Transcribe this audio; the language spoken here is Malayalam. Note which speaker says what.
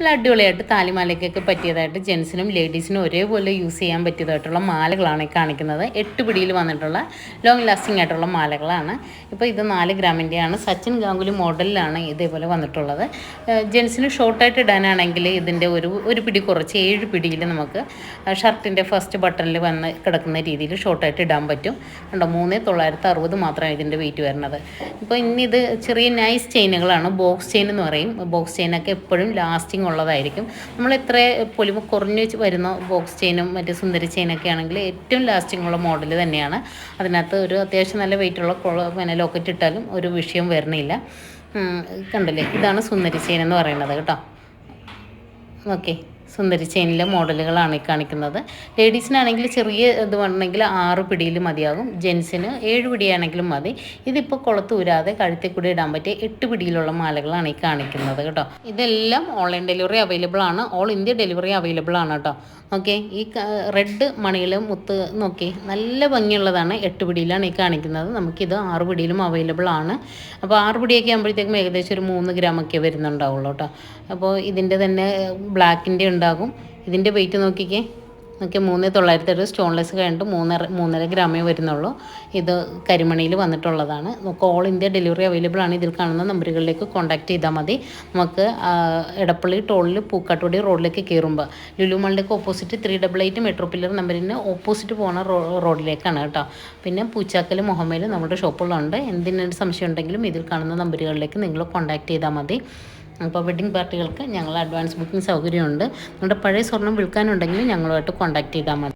Speaker 1: നല്ല അടിപൊളിയായിട്ട് താലിമാലയ്ക്കൊക്കെ പറ്റിയതായിട്ട് ജെൻസിനും ലേഡീസിനും ഒരേപോലെ യൂസ് ചെയ്യാൻ പറ്റിയതായിട്ടുള്ള മാലകളാണ് കാണിക്കുന്നത്. എട്ട് പിടിയിൽ വന്നിട്ടുള്ള ലോങ് ലാസ്റ്റിംഗ് ആയിട്ടുള്ള മാലകളാണ്. ഇപ്പോൾ ഇത് നാല് ഗ്രാമിന്റെയാണ് സച്ചിൻ ഗാംഗുലി മോഡലിലാണ് ഇതേപോലെ വന്നിട്ടുള്ളത്. ജെൻസിന് ഷോർട്ടായിട്ട് ഇടാനാണെങ്കിൽ ഇതിന്റെ ഒരു ഒരു പിടി കുറച്ച് ഏഴ് പിടിയിൽ നമുക്ക് ഷർട്ടിന്റെ ഫസ്റ്റ് ബട്ടണിൽ വന്ന് കിടക്കുന്ന രീതിയിൽ ഷോർട്ടായിട്ട് ഇടാൻ പറ്റും. കണ്ടോ മൂന്ന് തൊള്ളായിരത്തി അറുപത് മാത്രമാണ് ഇതിന്റെ വെയിറ്റ് വരുന്നത്. ഇപ്പോൾ ഇനി ഇത് ചെറിയ നൈസ് ചെയിനുകളാണ് ബോക്സ് ചെയിൻ എന്ന് പറയും. ബോക്സ് ചെയിനൊക്കെ എപ്പോഴും ലാസ്റ്റിംഗ് ഉള്ളതായിരിക്കും. നമ്മൾ എത്ര പൊലിമ കുറഞ്ഞു വരുന്ന ബോക്സ് ചെയിനും മറ്റേ സുന്ദരി ചെയിനൊക്കെ ആണെങ്കിൽ ഏറ്റവും ലാസ്റ്റിംഗ് ഉള്ള മോഡൽ തന്നെയാണ്. അതിനകത്ത് ഒരു അത്യാവശ്യം നല്ല വെയിറ്റുള്ള പിന്നെ ലോക്കറ്റ് ഇട്ടാലും ഒരു വിഷയം വരണില്ല കണ്ടില്ലേ? ഇതാണ് സുന്ദരി ചെയിൻ എന്ന് പറയുന്നത് കേട്ടോ. ഓക്കെ സുന്ദരി ചെയിനിലെ മോഡലുകളാണ് ഈ കാണിക്കുന്നത്. ലേഡീസിനാണെങ്കിൽ ചെറിയ ഇത് വേണമെങ്കിൽ ആറ് പിടിയിൽ മതിയാകും. ജെൻസിന് ഏഴ് പിടിയാണെങ്കിലും മതി. ഇതിപ്പോൾ കൊളത്തൂരാതെ കഴുത്തിൽ കൂടി ഇടാൻ പറ്റിയ എട്ട് പിടിയിലുള്ള മാലകളാണ് ഈ കാണിക്കുന്നത് കേട്ടോ. ഇതെല്ലാം ഓൺലൈൻ ഡെലിവറി അവൈലബിൾ ആണ്. ഓൾ ഇന്ത്യ ഡെലിവറി അവൈലബിൾ ആണ് കേട്ടോ. ഓക്കെ ഈ റെഡ് മണിയിൽ മുത്ത് നോക്കി നല്ല ഭംഗിയുള്ളതാണ് എട്ട് പിടിയിലാണ് ഈ കാണിക്കുന്നത്. നമുക്കിത് ആറ് പിടിയിലും അവൈലബിൾ ആണ്. അപ്പോൾ ആറ് പിടിയൊക്കെ ആകുമ്പോഴത്തേക്കും ഏകദേശം ഒരു മൂന്ന് ഗ്രാമൊക്കെ വരുന്നുണ്ടാവുള്ളൂ കേട്ടോ. അപ്പോൾ ഇതിന്റെ തന്നെ ബ്ലാക്കിന്റെ ഉണ്ടാകും. ഇതിന്റെ വെയിറ്റ് നോക്കിക്കേ. നോക്കിയാൽ മൂന്ന് തൊള്ളായിരത്തി അറുപത് സ്റ്റോൺലെസ് കഴിഞ്ഞിട്ട് മൂന്നര മൂന്നര ഗ്രാമേ വരുന്നുള്ളൂ. ഇത് കരിമണിയിൽ വന്നിട്ടുള്ളതാണ്. നമുക്ക് ഓൾ ഇന്ത്യ ഡെലിവറി അവൈലബിൾ ആണ്. ഇതിൽ കാണുന്ന നമ്പറുകളിലേക്ക് കോൺടാക്ട് ചെയ്താൽ മതി. നമുക്ക് എടപ്പള്ളി ടോളിൽ പൂക്കാട്ടുപടി റോഡിലേക്ക് കയറുമ്പോൾ ലുലുമളിലേക്ക് opposite three double eight metro pillar നമ്പറിന് ഓപ്പോസിറ്റ് പോകുന്ന റോഡിലേക്കാണ് കേട്ടോ. പിന്നെ പൂച്ചാക്കൽ മുഹമ്മയിൽ നമ്മുടെ ഷോപ്പുകളുണ്ട് എന്തിനൊരു സംശയം ഉണ്ടെങ്കിലും ഇതിൽ കാണുന്ന നമ്പറുകളിലേക്ക് നിങ്ങൾ കോൺടാക്ട് ചെയ്താൽ മതി. അപ്പോൾ വെഡ്ഡിംഗ് പാർട്ടികൾക്ക് ഞങ്ങൾ അഡ്വാൻസ് ബുക്കിംഗ് സൗകര്യമുണ്ട്. നിങ്ങളുടെ പഴയ സ്വർണം വിൽക്കാനുണ്ടെങ്കിൽ ഞങ്ങളുമായിട്ട് കോൺടാക്ട് ചെയ്താൽ മതി.